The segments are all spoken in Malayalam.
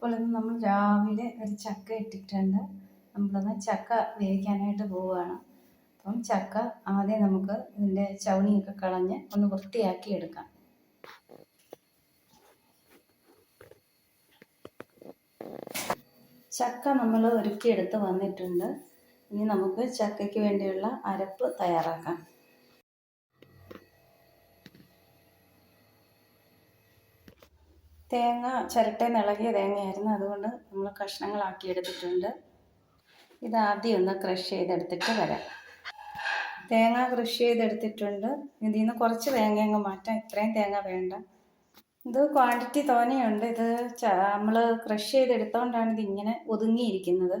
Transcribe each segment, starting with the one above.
അപ്പോൾ ഇന്ന് നമ്മൾ രാവിലെ ഒരു ചക്ക ഇട്ടിട്ടുണ്ട്. നമ്മളൊന്ന് ചക്ക വേവിക്കാനായിട്ട് പോവുകയാണ്. അപ്പം ചക്ക ആദ്യം നമുക്ക് ഇതിന്റെ ചവണിയൊക്കെ കളഞ്ഞ് ഒന്ന് വൃത്തിയാക്കി എടുക്കാം. ചക്ക നമ്മൾ ഒരുക്കിയെടുത്ത് വന്നിട്ടുണ്ട്. ഇനി നമുക്ക് ചക്കയ്ക്ക് വേണ്ടിയുള്ള അരപ്പ് തയ്യാറാക്കാം. തേങ്ങ ചിരട്ടയിൽ ഇളകിയ തേങ്ങയായിരുന്നു. അതുകൊണ്ട് നമ്മൾ കഷ്ണങ്ങളാക്കി എടുത്തിട്ടുണ്ട്. ഇത് ആദ്യം ഒന്ന് ക്രഷ് ചെയ്തെടുത്തിട്ട് വരാം. തേങ്ങ ക്രഷ് ചെയ്തെടുത്തിട്ടുണ്ട്. ഇതിൽ നിന്ന് കുറച്ച് തേങ്ങ അങ്ങ് മാറ്റാം. ഇത്രയും തേങ്ങ വേണ്ട. ഇത് ക്വാണ്ടിറ്റി തോനെയുണ്ട്. ഇത് നമ്മൾ ക്രഷ് ചെയ്തെടുത്തോണ്ടാണ് ഇങ്ങനെ ഒതുങ്ങിയിരിക്കുന്നത്.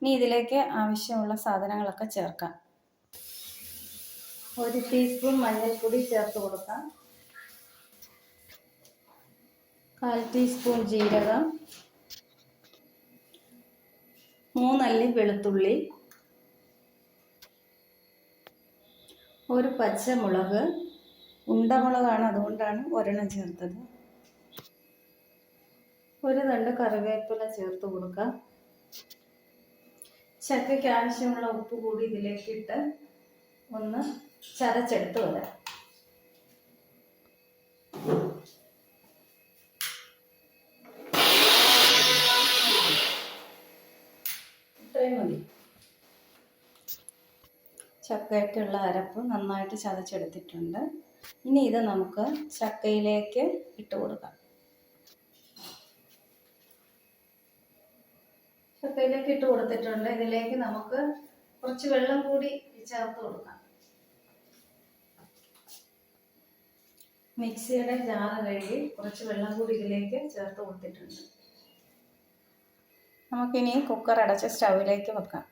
ഇനി ഇതിലേക്ക് ആവശ്യമുള്ള സാധനങ്ങളൊക്കെ ചേർക്കാം. ഒരു ടീസ്പൂൺ മഞ്ഞൾപ്പൊടി ചേർത്ത് കൊടുക്കാം. കാൽ ടീസ്പൂൺ ജീരകം. മൂന്നല്ലി വെളുത്തുള്ളി. ഒരു പച്ചമുളക്. ഉണ്ടമുളകാണ് അതുകൊണ്ടാണ് ഒരെണ്ണം ചേർത്തത്. ഒരു തണ്ട് കറിവേപ്പില ചേർത്ത് കൊടുക്കാം. ചക്കയ്ക്ക് ആവശ്യമുള്ള ഉപ്പ് കൂടി ഇതിലേക്ക് ഇട്ട് ഒന്ന് ചതച്ചെടുത്ത് വരാം. ചക്കയ്ക്കുള്ള അരപ്പ് നന്നായിട്ട് ചതച്ചെടുത്തിട്ടുണ്ട്. ഇനി ഇത് നമുക്ക് ചക്കയിലേക്ക് ഇട്ട് കൊടുക്കാം. ചക്കയിലേക്ക് ഇട്ട് കൊടുത്തിട്ടുണ്ട്. ഇതിലേക്ക് നമുക്ക് കുറച്ച് വെള്ളം കൂടി ചേർത്ത് കൊടുക്കാം. മിക്സിയുടെ ജാറ് കഴുകി കുറച്ച് വെള്ളം കൂടി ഇതിലേക്ക് ചേർത്ത് കൊടുത്തിട്ടുണ്ട്. നമുക്കിനി കുക്കർ അടച്ച് സ്റ്റൗവിലേക്ക് വെക്കാം.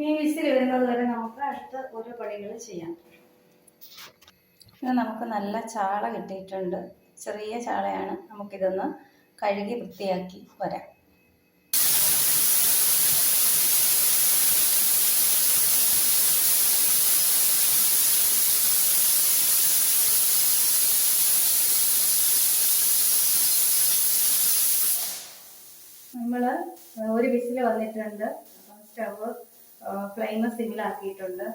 ഇനി വിസിൽ വരുന്നത് വരെ നമുക്ക് അടുത്ത ഓരോ പണികൾ ചെയ്യാം. ഇത് നമുക്ക് നല്ല ചാള കിട്ടിയിട്ടുണ്ട്. ചെറിയ ചാളയാണ്. നമുക്കിതൊന്ന് കഴുകി വൃത്തിയാക്കി വരാം. നമ്മൾ ഒരു വിസിൽ വന്നിട്ടുണ്ട്. സ്റ്റവ് ഫ്ലെയിം സിമ്മിലാക്കിയിട്ടുണ്ട്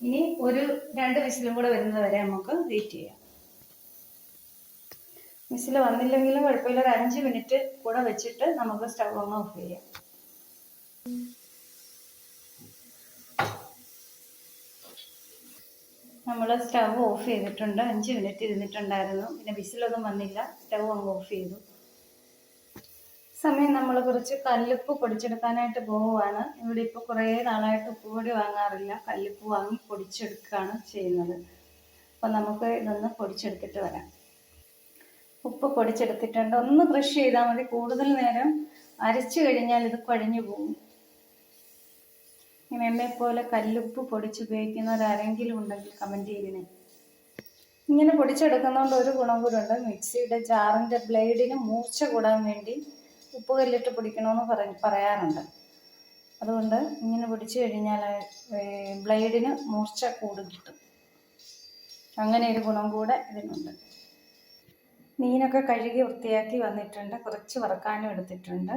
ഇനി ഒരു രണ്ട് വിസിലും കൂടെ വരുന്നത് വരെ നമുക്ക് വെയിറ്റ് ചെയ്യാം. വിസിൽ വന്നില്ലെങ്കിലും കുഴപ്പമില്ല. ഒരു അഞ്ച് മിനിറ്റ് കൂടെ വെച്ചിട്ട് നമുക്ക് സ്റ്റവ് ഒന്ന് ഓഫ് ചെയ്യാം. നമ്മൾ സ്റ്റവ് ഓഫ് ചെയ്തിട്ടുണ്ട്. അഞ്ച് മിനിറ്റ് ഇരുന്നിട്ടുണ്ടായിരുന്നു. പിന്നെ വിസിലൊന്നും വന്നില്ല. സ്റ്റവ് അങ്ങ് ഓഫ് ചെയ്തു. സമയം നമ്മൾ കുറച്ച് കല്ലുപ്പ് പൊടിച്ചെടുക്കാനായിട്ട് പോവുകയാണ് ഇവിടെ ഇപ്പോൾ കുറേ നാളായിട്ട് ഉപ്പ് പൊടി വാങ്ങാറില്ല. കല്ലുപ്പ് വാങ്ങി പൊടിച്ചെടുക്കുകയാണ് ചെയ്യുന്നത്. അപ്പം നമുക്ക് ഇതൊന്ന് പൊടിച്ചെടുത്തിട്ട് വരാം. ഉപ്പ് പൊടിച്ചെടുത്തിട്ടുണ്ട്. ഒന്ന് ക്രഷ് ചെയ്താൽ മതി. കൂടുതൽ നേരം അരച്ചു കഴിഞ്ഞാൽ ഇത് കുഴഞ്ഞു പോകും. ഇങ്ങനെ എന്നെ പോലെ കല്ലുപ്പ് പൊടിച്ചുപയോഗിക്കുന്നവരാരെങ്കിലും ഉണ്ടെങ്കിൽ കമന്റ് ചെയ്യണേ ഇങ്ങനെ പൊടിച്ചെടുക്കുന്നതുകൊണ്ട് ഒരു ഗുണം കൂടെ ഉണ്ട്. മിക്സിയുടെ ജാറിന്റെ ബ്ലേഡിന് മൂർച്ച കൂടാൻ വേണ്ടി ഉപ്പ് കല്ലിട്ട് പിടിക്കണമെന്ന് പറ പറയാറുണ്ട് അതുകൊണ്ട് ഇങ്ങനെ പിടിച്ചു കഴിഞ്ഞാൽ ബ്ലേഡിന് മൂർച്ച കൂട് കിട്ടും. അങ്ങനെ ഒരു ഗുണം കൂടെ ഇതിനുണ്ട്. മീനൊക്കെ കഴുകി വൃത്തിയാക്കി വന്നിട്ടുണ്ട് കുറച്ച് വറക്കാനും എടുത്തിട്ടുണ്ട്.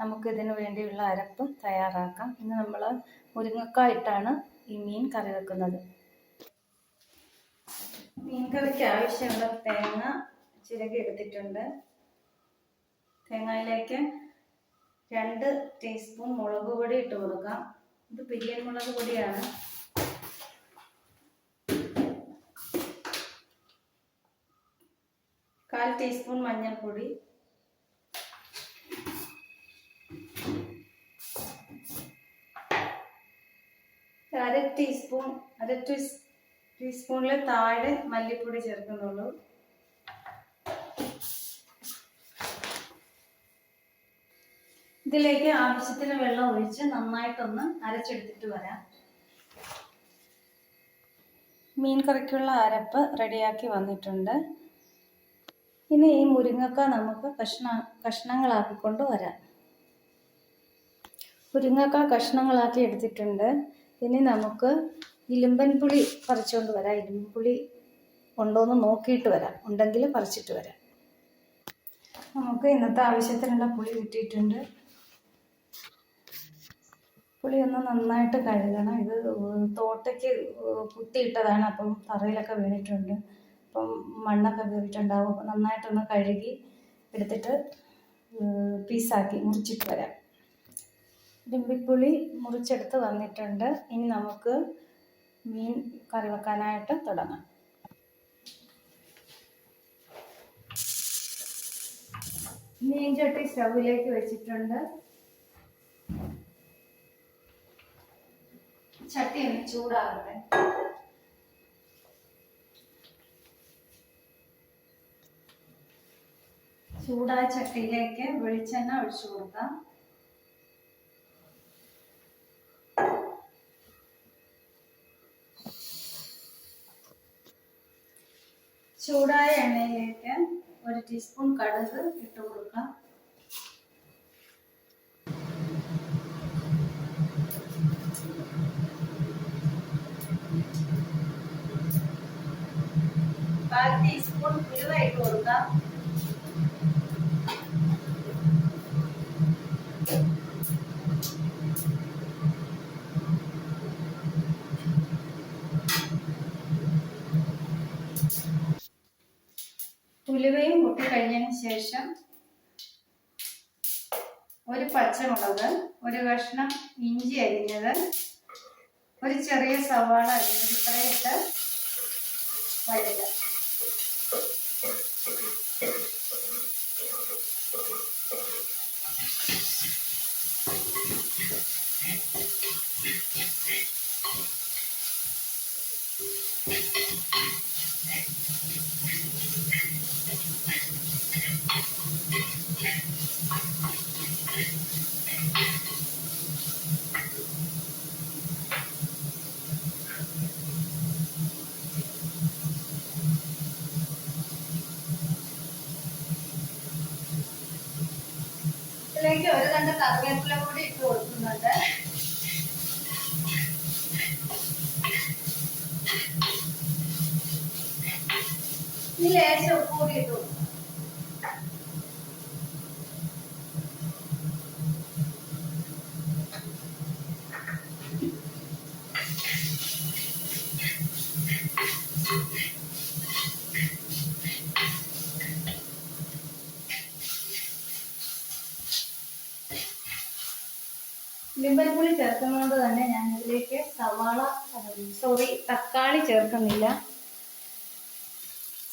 നമുക്ക് ഇതിന് വേണ്ടിയുള്ള അരപ്പ് തയ്യാറാക്കാം. ഇന്ന് നമ്മൾ മുരിങ്ങക്കായിട്ടാണ് ഈ മീൻ കറി വെക്കുന്നത്. മീൻ കറിക്ക് ആവശ്യമുള്ള തേങ്ങ ചിരകി എടുത്തിട്ടുണ്ട്. തേങ്ങയിലേക്ക് രണ്ട് ടീസ്പൂൺ മുളക് പൊടി ഇട്ട് കൊടുക്കാം. ഇത് പിരിയൻ മുളക് പൊടിയാണ്. കാൽ ടീസ്പൂൺ മഞ്ഞൾപ്പൊടി. അര ടീസ്പൂൺ അര ടീസ്പൂണിൽ താഴെ മല്ലിപ്പൊടി ചേർക്കുന്നുള്ളൂ. ഇതിലേക്ക് ആവശ്യത്തിന് വെള്ളം ഒഴിച്ച് നന്നായിട്ടൊന്ന് അരച്ചെടുത്തിട്ട് വരാം. മീൻ കറിക്കുള്ള അരപ്പ് റെഡിയാക്കി വന്നിട്ടുണ്ട്. ഇനി ഈ മുരിങ്ങക്ക നമുക്ക് കഷ്ണ കഷ്ണങ്ങളാക്കിക്കൊണ്ട് വരാം. മുരിങ്ങക്ക കഷ്ണങ്ങളാക്കി എടുത്തിട്ടുണ്ട്. ഇനി നമുക്ക് ഇലുമ്പൻ പുളി പറിച്ചുകൊണ്ട് വരാം. ഇലുമ്പൻ പുളി ഉണ്ടോയെന്ന് നോക്കിയിട്ട് വരാം. ഉണ്ടെങ്കിൽ പറിച്ചിട്ട് വരാം. നമുക്ക് ഇന്നത്തെ ആവശ്യത്തിനുള്ള പുളി കിട്ടിയിട്ടുണ്ട്. പുളി ഒന്ന് നന്നായിട്ട് കഴുകണം. ഇത് തോട്ടയ്ക്ക് കുത്തിയിട്ടതാണ്. അപ്പം തറയിലൊക്കെ വീണിട്ടുണ്ട്. അപ്പം മണ്ണൊക്കെ കയറിയിട്ടുണ്ടാവും അപ്പം നന്നായിട്ടൊന്ന് കഴുകി എടുത്തിട്ട് പീസാക്കി മുറിച്ചിട്ട് വരാം. ഡിമ്പിപ്പുളി മുറിച്ചെടുത്ത് വന്നിട്ടുണ്ട്. ഇനി നമുക്ക് മീൻ കറി വെക്കാനായിട്ട് തുടങ്ങാം. മീൻ ചട്ടി സ്റ്റൗവിലേക്ക് വെച്ചിട്ടുണ്ട്. ചട്ടി ഒന്ന് ചൂടാകട്ടെ ചൂടായ ചട്ടിയിലേക്ക് വെളിച്ചെണ്ണ ഒഴിച്ചു കൊടുക്കാം ചൂടായ എണ്ണയിലേക്ക് ഒരു ടീസ്പൂൺ കടുക് ഇട്ട് കൊടുക്കാം കാൽ ടീസ്പൂൺ ഉലുവ ഇട്ട് കൊടുക്കാം. ശേഷം ഒരു പച്ചമുളക് ഒരു കഷ്ണം ഇഞ്ചി അരിഞ്ഞത് ഒരു ചെറിയ സവാള അരിഞ്ഞത് ഇത്രയിട്ട് ഇട്ട് ഒരു രണ്ട് കറിവേപ്പില കൂടി ഇട്ട് കൊടുക്കുന്നുണ്ട്. ഈ ലേശം ഉപ്പ് കൂടി ഇട്ട് കൊടുക്കും. ലിംബൻപുളി ചേർക്കുന്നതുകൊണ്ട് തന്നെ ഞാൻ ഇതിലേക്ക് സവാള സോറി തക്കാളി ചേർക്കുന്നില്ല.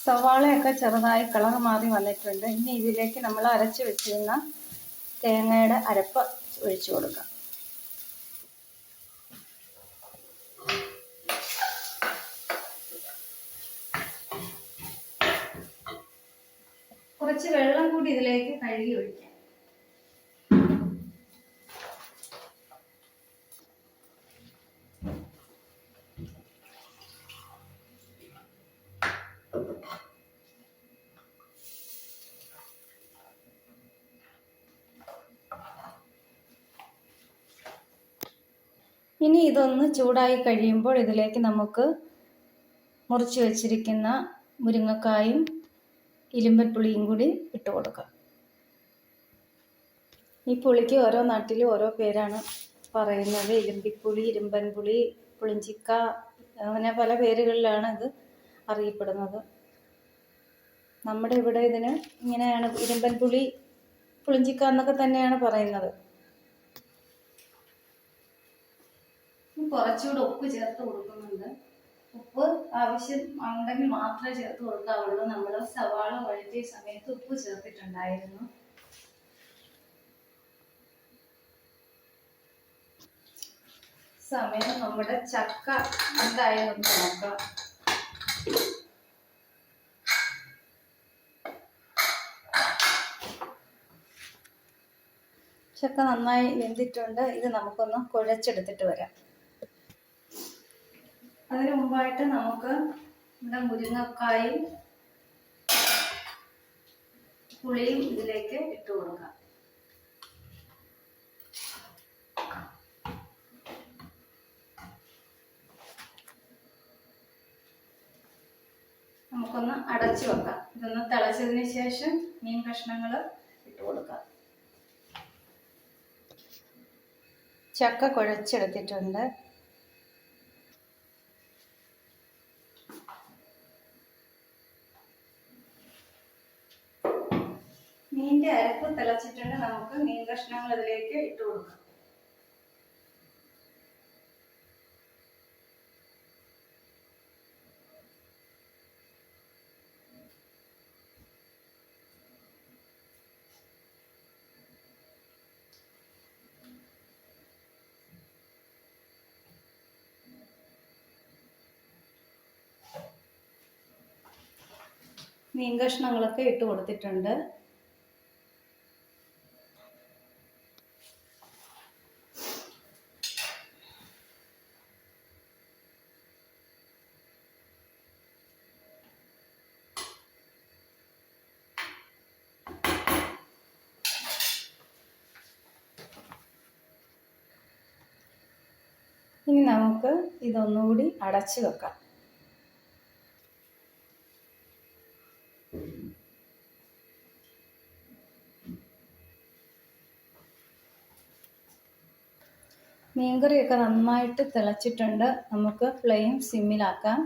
സവാളയൊക്കെ ചെറുതായി കളർ മാറി വന്നിട്ടുണ്ട്. ഇനി ഇതിലേക്ക് നമ്മൾ അരച്ച് വെച്ചിരുന്ന തേങ്ങയുടെ അരപ്പ് ഒഴിച്ചു കൊടുക്കാം. കുറച്ച് വെള്ളം കൂടി ഇതിലേക്ക് കഴുകി ഒഴിക്കാം. ഇനി ഇതൊന്ന് ചൂടായി കഴിയുമ്പോൾ ഇതിലേക്ക് നമുക്ക് മുറിച്ച് വെച്ചിരിക്കുന്ന മുരിങ്ങക്കായും ഇലുമ്പൻ പുളിയും കൂടി ഇട്ട് കൊടുക്കാം. ഈ പുളിക്ക് ഓരോ നാട്ടിലും ഓരോ പേരാണ് പറയുന്നത്. ഇലുമ്പിപ്പുളി ഇരുമ്പൻ പുളി പുളിഞ്ചിക്ക അങ്ങനെ പല പേരുകളിലാണ് ഇത് അറിയപ്പെടുന്നത്. നമ്മുടെ ഇവിടെ ഇതിന് ഇങ്ങനെയാണ്. ഇരുമ്പൻ പുളി പുളിഞ്ചിക്ക എന്നൊക്കെ തന്നെയാണ് പറയുന്നത്. കുറച്ചുകൂടെ ഉപ്പ് ചേർത്ത് കൊടുക്കുന്നുണ്ട്. ഉപ്പ് ആവശ്യം ഉണ്ടെങ്കിൽ മാത്രമേ ചേർത്ത് കൊടുക്കാവുള്ളൂ. നമ്മൾ സവാള വഴറ്റിയ സമയത്ത് ഉപ്പ് ചേർത്തിട്ടുണ്ടായിരുന്നു. സമയം നമ്മുടെ ചക്ക എന്തായാലും നമുക്ക് നോക്കാം. ചക്ക നന്നായി വെന്തിട്ടുണ്ട്. ഇത് നമുക്കൊന്ന് കുഴച്ചെടുത്തിട്ട് വരാം. അതിന് മുമ്പായിട്ട് നമുക്ക് ഇവിടെ മുരിങ്ങക്കായും പുളിയും ഇതിലേക്ക് ഇട്ട് കൊടുക്കാം. നമുക്കൊന്ന് അടച്ചു വെക്കാം. ഇതൊന്ന് തിളച്ചതിന് ശേഷം മീൻ കഷ്ണങ്ങൾ ഇട്ട് കൊടുക്കാം. ചക്ക കുഴച്ചെടുത്തിട്ടുണ്ട്. മീനിന്റെ അരപ്പ് തിളച്ചിട്ടുണ്ട്. നമുക്ക് മീൻ കഷ്ണങ്ങൾ ഇതിലേക്ക് ഇട്ട് കൊടുക്കാം. മീൻ കഷ്ണങ്ങളൊക്കെ ഇട്ട് കൊടുത്തിട്ടുണ്ട്. ഇനി നമുക്ക് ഇതൊന്നുകൂടി അടച്ചു വെക്കാം. മീൻകറിയൊക്കെ നന്നായിട്ട് തിളച്ചിട്ടുണ്ട്. നമുക്ക് ഫ്ലെയിം സിമ്മിലാക്കാം.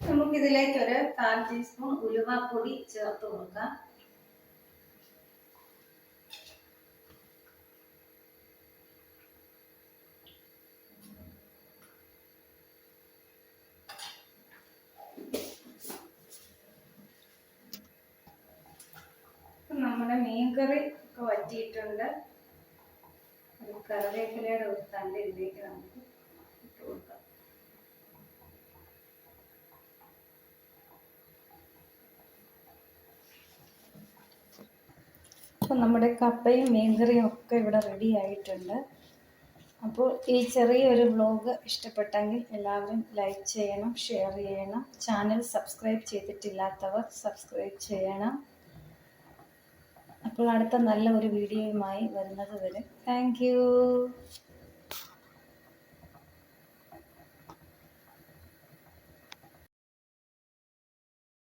നമുക്കിതിലേക്ക് ഒരു കാൽ ടീസ്പൂൺ ഉലുവാപ്പൊടി ചേർത്ത് കൊടുക്കാം ഇപ്പം നമ്മുടെ മീൻകറി ഒക്കെ വറ്റിയിട്ടുണ്ട്. കറിവേപ്പിലയുടെ ഒരു തണ്ട് ഇതിലേക്ക് നമുക്ക് ഇട്ട് കൊടുക്കാം. അപ്പം നമ്മുടെ കപ്പയും മീൻകറിയും ഒക്കെ ഇവിടെ റെഡി ആയിട്ടുണ്ട്. അപ്പോൾ ഈ ചെറിയൊരു വ്ലോഗ് ഇഷ്ടപ്പെട്ടെങ്കിൽ എല്ലാവരും ലൈക്ക് ചെയ്യണം ഷെയർ ചെയ്യണം. ചാനൽ സബ്സ്ക്രൈബ് ചെയ്തിട്ടില്ലാത്തവർ സബ്സ്ക്രൈബ് ചെയ്യണം. അപ്പോൾ അടുത്ത നല്ല ഒരു വീഡിയോയുമായി വരുന്നത് വരെ. താങ്ക്